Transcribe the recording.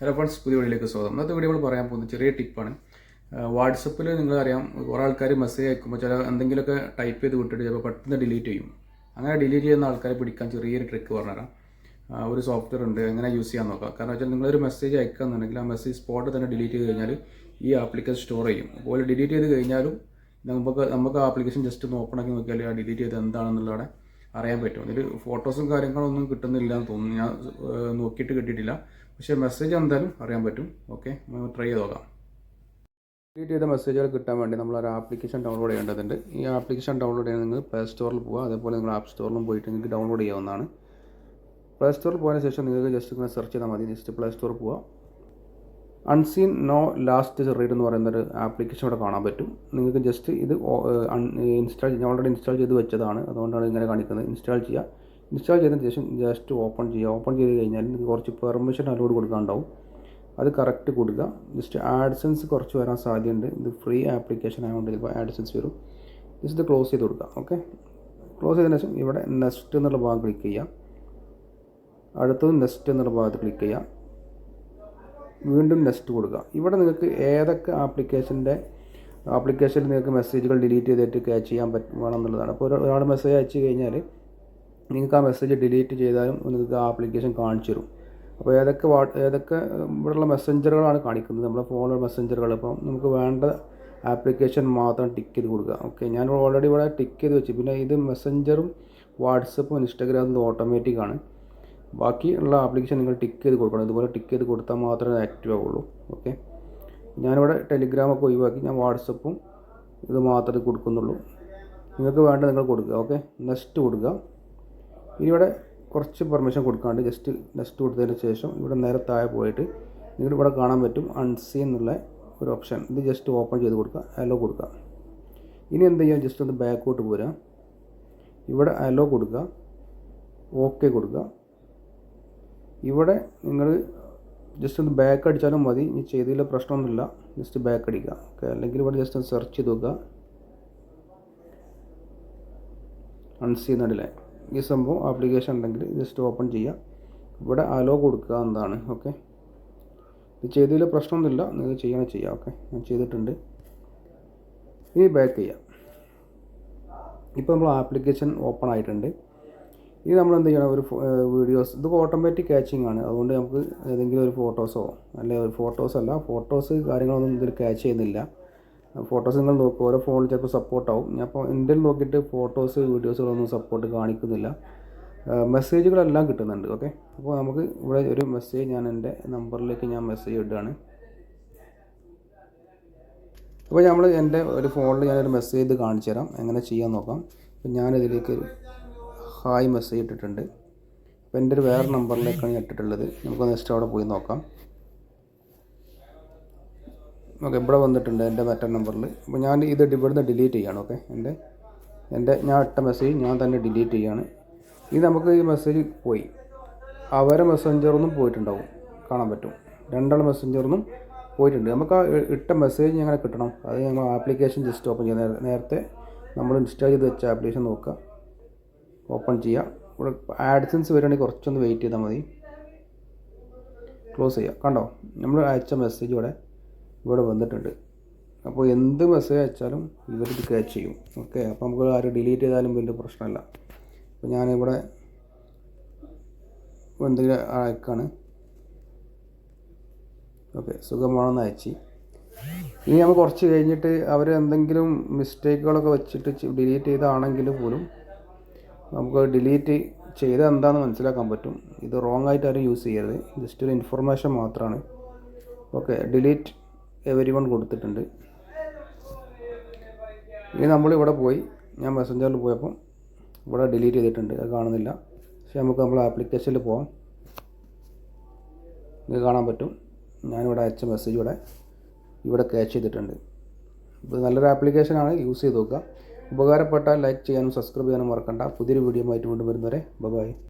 Hello friends പുതിയ വീഡിയോയിലേക്ക് സ്വാഗതം. ഇന്നത്തെ വീഡിയോ പറയാൻ പോകുന്നത് ചെറിയ ടിപ്പാണ് വാട്സപ്പിൽ നിങ്ങളറിയാം കുറേ ആൾക്കാർ മെസ്സേജ് അയക്കുമ്പോൾ ചില എന്തെങ്കിലുമൊക്കെ ടൈപ്പ് ചെയ്ത് വിട്ടിട്ട് ചിലപ്പോൾ പെട്ടെന്ന് ഡിലീറ്റ് ചെയ്യും. അങ്ങനെ ഡിലീറ്റ് ചെയ്യുന്ന ആൾക്കാരെ പിടിക്കാൻ ചെറിയൊരു ട്രിക്ക് പറഞ്ഞുതരാം. ഒരു സോഫ്റ്റ്വെയർ ഉണ്ട് എങ്ങനെ യൂസ് ചെയ്യാൻ നോക്കാം. കാരണം വെച്ചാൽ നിങ്ങളൊരു മെസ്സേജ് അയക്കുകയെന്നുണ്ടെങ്കിൽ ആ മെസ്സേജ് സ്പോട്ട് തന്നെ ഡിലീറ്റ് ചെയ്ത് കഴിഞ്ഞാൽ ഈ ആപ്ലിക്കേഷൻ സ്റ്റോർ ചെയ്യും. അപ്പോൾ ഡിലീറ്റ് ചെയ്ത് കഴിഞ്ഞാലും നമുക്ക് നമുക്ക് ആ ആപ്ലിക്കേഷൻ ജസ്റ്റ് ഒന്ന് ഓപ്പൺ ആക്കി നോക്കിയാൽ ആ ഡിലീറ്റ് ചെയ്ത് എന്താണെന്നുള്ളതാണ് അറിയാൻ പറ്റും. ഇതിൽ ഫോട്ടോസും കാര്യങ്ങളൊന്നും കിട്ടുന്നില്ല എന്ന് തോന്നുന്നു. ഞാൻ നോക്കിയിട്ട് കിട്ടിയിട്ടില്ല പക്ഷേ മെസ്സേജ് എന്തായാലും അറിയാൻ പറ്റും. ഓക്കെ ട്രൈ ചെയ്ത് നോക്കാം. ഡിലീറ്റ് ചെയ്ത മെസ്സേജുകൾ കിട്ടാൻ വേണ്ടി നമ്മൾ ഒരു ആപ്ലിക്കേഷൻ ഡൗൺലോഡ് ചെയ്യേണ്ടതുണ്ട്. ഈ ആപ്ലിക്കേഷൻ ഡൗൺലോഡ് ചെയ്യാൻ നിങ്ങൾ പ്ലേ സ്റ്റോറിൽ പോവുക. അതേപോലെ നിങ്ങൾ ആപ്പ് സ്റ്റോറിലും പോയിട്ട് നിങ്ങൾക്ക് ഡൗൺലോഡ് ചെയ്യാവുന്നതാണ്. പ്ലേ സ്റ്റോറിൽ പോയതിനു ശേഷം നിങ്ങൾക്ക് ജസ്റ്റ് ഇങ്ങനെ സെർച്ച് ചെയ്താൽ മതി. ജസ്റ്റ് പ്ലേ സ്റ്റോറിൽ പോവുക. അൺസീൻ നോ ലാസ്റ്റ് റീഡ് എന്ന് പറയുന്ന ഒരു ആപ്ലിക്കേഷൻ ഇവിടെ കാണാൻ പറ്റും. നിങ്ങൾക്ക് ജസ്റ്റ് ഇത് ഇൻസ്റ്റാൾ ഞാൻ ഓൾറെഡി ഇൻസ്റ്റാൾ ചെയ്ത് വെച്ചതാണ്. അതുകൊണ്ടാണ് ഇങ്ങനെ കാണിക്കുന്നത്. ഇൻസ്റ്റാൾ ചെയ്യുക ഇൻസ്റ്റാൾ ചെയ്തതിന് ശേഷം ജസ്റ്റ് ഓപ്പൺ ചെയ്യുക ഓപ്പൺ ചെയ്ത് കഴിഞ്ഞാൽ നിങ്ങൾക്ക് കുറച്ച് പെർമിഷൻ അലോഡ് കൊടുക്കാനുണ്ടാവും. അത് കറക്റ്റ് കൊടുക്കുക. ജസ്റ്റ് ആഡ്സൻസ് കുറച്ച് വരാൻ സാധ്യതയുണ്ട്. ഇത് ഫ്രീ ആപ്ലിക്കേഷൻ ആയതുകൊണ്ട് ചിലപ്പോൾ ആഡ്സൻസ് വരും. ജസ്റ്റ് ഇത് ക്ലോസ് ചെയ്ത് കൊടുക്കുക ഓക്കെ ക്ലോസ് ചെയ്തതിന് ശേഷം ഇവിടെ നെക്സ്റ്റ് എന്നുള്ള ഭാഗം ക്ലിക്ക് ചെയ്യുക അടുത്തത് നെക്സ്റ്റ് എന്നുള്ള ഭാഗത്ത് ക്ലിക്ക് ചെയ്യുക വീണ്ടും നെക്സ്റ്റ് കൊടുക്കുക. ഇവിടെ നിങ്ങൾക്ക് ഏതൊക്കെ ആപ്ലിക്കേഷന്റെ ആപ്ലിക്കേഷനിൽ നിങ്ങൾക്ക് മെസ്സേജുകൾ ഡിലീറ്റ് ചെയ്തിട്ട് ക്യാച്ച് ചെയ്യാൻ പറ്റും വേണമെന്നുള്ളതാണ് അപ്പോൾ ഒരു- ഒരാൾ മെസ്സേജ് അയച്ചു കഴിഞ്ഞാൽ നിങ്ങൾക്ക് ആ മെസ്സേജ് ഡിലീറ്റ് ചെയ്താലും നിങ്ങൾക്ക് ആ ആപ്ലിക്കേഷൻ കാണിച്ചു തരും. അപ്പോൾ ഏതൊക്കെ വാ ഏതൊക്കെ ഇവിടെയുള്ള മെസ്സഞ്ചറുകളാണ് കാണിക്കുന്നത്. നമ്മുടെ ഫോണിലുള്ള മെസ്സഞ്ചറുകൾ. അപ്പോൾ നമുക്ക് വേണ്ട ആപ്ലിക്കേഷൻ മാത്രം ടിക്ക് ചെയ്ത് കൊടുക്കുക. ഓക്കെ ഞാൻ ഓൾറെഡി ഇവിടെ ടിക്ക് ചെയ്ത് വെച്ചു. പിന്നെ ഇത് മെസ്സഞ്ചറും വാട്സപ്പും ഇൻസ്റ്റാഗ്രാമും ഓട്ടോമാറ്റിക് ആണ് ബാക്കിയുള്ള ആപ്ലിക്കേഷൻ നിങ്ങൾ ടിക്ക് ചെയ്ത് കൊടുക്കണം. ഇതുപോലെ ടിക്ക് ചെയ്ത് കൊടുത്താൽ മാത്രമേ ആക്റ്റീവ് ആവുള്ളൂ. ഓക്കെ ഞാനിവിടെ ടെലിഗ്രാമൊക്കെ ഒഴിവാക്കി ഞാൻ വാട്സപ്പും ഇത് മാത്രമേ കൊടുക്കുന്നുള്ളൂ. നിങ്ങൾക്ക് വേണ്ട നിങ്ങൾ കൊടുക്കുക. ഓക്കെ നെക്സ്റ്റ് കൊടുക്കുക. ഇനി ഇവിടെ കുറച്ച് പെർമിഷൻ കൊടുക്കാണ്ട് ജസ്റ്റ് നെക്സ്റ്റ് കൊടുത്തതിന് ശേഷം ഇവിടെ നേരെ താഴെ പോയിട്ട് നിങ്ങൾ ഇവിടെ കാണാൻ പറ്റും അൺസീ എന്നുള്ള ഒരു ഓപ്ഷൻ ഇത് ജസ്റ്റ് ഓപ്പൺ ചെയ്ത് കൊടുക്കുക. അലോ കൊടുക്കുക. ഇനി എന്ത് ചെയ്യാം? ജസ്റ്റ് ഒന്ന് ബാക്കോട്ട് പോരുക. ഇവിടെ അലോ കൊടുക്കുക. ഓക്കെ കൊടുക്കുക. ഇവിടെ നിങ്ങൾ ജസ്റ്റ് ഒന്ന് ബാക്ക് അടിച്ചാലും മതി. ഇനി ചെയ്തതിൽ പ്രശ്നമൊന്നുമില്ല. ജസ്റ്റ് ബാക്ക് അടിക്കുക. ഓക്കെ അല്ലെങ്കിൽ ഇവിടെ ജസ്റ്റ് ഒന്ന് സെർച്ച് ചെയ്ത് നോക്കുക. അൺസീ ഈ സംഭവം ആപ്ലിക്കേഷൻ ഉണ്ടെങ്കിൽ ജസ്റ്റ് ഓപ്പൺ ചെയ്യുക. ഇവിടെ അലോ കൊടുക്കുക എന്നതാണ് ഓക്കെ ഇത് ചെയ്തതിൽ പ്രശ്നമൊന്നുമില്ല. നിങ്ങൾ ചെയ്യണേ ചെയ്യാം. ഓക്കെ ഞാൻ ചെയ്തിട്ടുണ്ട്. ഇനി ബാക്ക് ചെയ്യാം. ഇപ്പോൾ നമ്മൾ ആപ്ലിക്കേഷൻ ഓപ്പൺ ആയിട്ടുണ്ട്. ഇനി നമ്മൾ എന്ത് ചെയ്യണം? ഒരു വീഡിയോസ് ഇത് ഓട്ടോമാറ്റിക് ക്യാച്ചിങ് ആണ്. അതുകൊണ്ട് നമുക്ക് ഏതെങ്കിലും ഒരു ഫോട്ടോസോ അല്ലെ ഒരു ഫോട്ടോസ് അല്ല ഫോട്ടോസ് കാര്യങ്ങളൊന്നും ഇതിൽ ക്യാച്ച് ചെയ്യുന്നില്ല. ഫോട്ടോസ് നിങ്ങൾ നോക്കുക ഓരോ ഫോണിൽ ചിലപ്പോൾ സപ്പോർട്ടാവും ഞാൻ അപ്പോൾ എന്റെ നോക്കിയിട്ട് ഫോട്ടോസ് വീഡിയോസുകളൊന്നും സപ്പോർട്ട് കാണിക്കുന്നില്ല. മെസ്സേജുകളെല്ലാം കിട്ടുന്നുണ്ട്. ഓക്കെ അപ്പോൾ നമുക്ക് ഇവിടെ ഒരു മെസ്സേജ് ഞാൻ എന്റെ നമ്പറിലേക്ക് ഞാൻ മെസ്സേജ് ഇടുകയാണ്. അപ്പോൾ നമ്മൾ എന്റെ ഒരു ഫോണിൽ ഞാനൊരു മെസ്സേജ് കാണിച്ചു തരാം എങ്ങനെ ചെയ്യാൻ നോക്കാം. അപ്പോൾ ഞാനിതിലേക്ക് ഹായ് മെസ്സേജ് ഇട്ടിട്ടുണ്ട്. അപ്പോൾ എന്റെ ഒരു വേറെ നമ്പറിലേക്കാണ് ഇട്ടിട്ടുള്ളത്. നമുക്ക് നെക്സ്റ്റ് അവിടെ പോയി നോക്കാം. ഓക്കെ ഇവിടെ വന്നിട്ടുണ്ട് എന്റെ മറ്റേ നമ്പറിൽ അപ്പോൾ ഞാൻ ഇത് ഇവിടുന്ന് ഡിലീറ്റ് ചെയ്യാണ് ഓക്കെ? എന്റെ എന്റെ ഞാൻ ഇട്ട മെസ്സേജ് ഞാൻ തന്നെ ഡിലീറ്റ് ചെയ്യാണ്. ഇത് നമുക്ക് ഈ മെസ്സേജ് പോയി. അവരെ മെസ്സഞ്ചറൊന്നും പോയിട്ടുണ്ടാവും. കാണാൻ പറ്റും. രണ്ടാൾ മെസ്സഞ്ചറൊന്നും പോയിട്ടുണ്ട്. നമുക്ക് ആ ഇട്ട മെസ്സേജ് എങ്ങനെ കിട്ടണം? അത് ഞങ്ങൾ ആപ്ലിക്കേഷൻ ജസ്റ്റ് ഓപ്പൺ ചെയ്യുക നേരത്തെ നമ്മൾ ഇൻസ്റ്റാൾ ചെയ്ത് വെച്ച ആപ്ലിക്കേഷൻ നോക്കുക. ഓപ്പൺ ചെയ്യുക ഇവിടെ ആഡ്സൻസ് വരികയാണെങ്കിൽ കുറച്ചൊന്ന് വെയിറ്റ് ചെയ്താൽ മതി. ക്ലോസ് ചെയ്യുക കണ്ടോ? നമ്മൾ അയച്ച മെസ്സേജ് ഇവിടെ ഇവിടെ വന്നിട്ടുണ്ട്. അപ്പോൾ എന്ത് മെസ്സേജ് അയച്ചാലും ഇവരിത് ക്യാച്ച് ചെയ്യും. ഓക്കെ അപ്പോൾ നമുക്ക് ആരും ഡിലീറ്റ് ചെയ്താലും വലിയ പ്രശ്നമല്ല. അപ്പോൾ ഞാനിവിടെ എന്തെങ്കിലും അയക്കാണ്. ഓക്കെ സുഖമാണെന്ന് അയച്ച്. ഇനി നമ്മൾ കുറച്ച് കഴിഞ്ഞിട്ട് അവർ എന്തെങ്കിലും മിസ്റ്റേക്കുകളൊക്കെ വെച്ചിട്ട് ഡിലീറ്റ് ചെയ്താണെങ്കിൽ പോലും നമുക്ക് ഡിലീറ്റ് ചെയ്ത എന്താണെന്ന് മനസ്സിലാക്കാൻ പറ്റും. ഇത് റോങ് ആയിട്ട് ആരും യൂസ് ചെയ്യരുത്. ജസ്റ്റ് ഒരു ഇൻഫർമേഷൻ മാത്രമാണ് ഓക്കെ ഡിലീറ്റ് എവരി വൺ കൊടുത്തിട്ടുണ്ട്. ഇനി നമ്മളിവിടെ പോയി. ഞാൻ മെസ്സഞ്ചറിൽ പോയപ്പം ഇവിടെ ഡിലീറ്റ് ചെയ്തിട്ടുണ്ട്. അത് കാണുന്നില്ല. പക്ഷേ നമുക്ക് നമ്മൾ ആപ്ലിക്കേഷനിൽ പോവാം. ഇത് കാണാൻ പറ്റും. ഞാനിവിടെ അയച്ച മെസ്സേജ് ഇവിടെ. ഇവിടെ ക്യാച്ച് ചെയ്തിട്ടുണ്ട്. ഇത് നല്ലൊരു ആപ്ലിക്കേഷനാണ് യൂസ് ചെയ്ത് നോക്കുക. ഉപകാരപ്പെട്ടാൽ ലൈക്ക് ചെയ്യാനും സബ്സ്ക്രൈബ് ചെയ്യാനും മറക്കണ്ട. പുതിയൊരു വീഡിയോ ആയിട്ട് വീണ്ടും വരുന്നവരെ ബൈ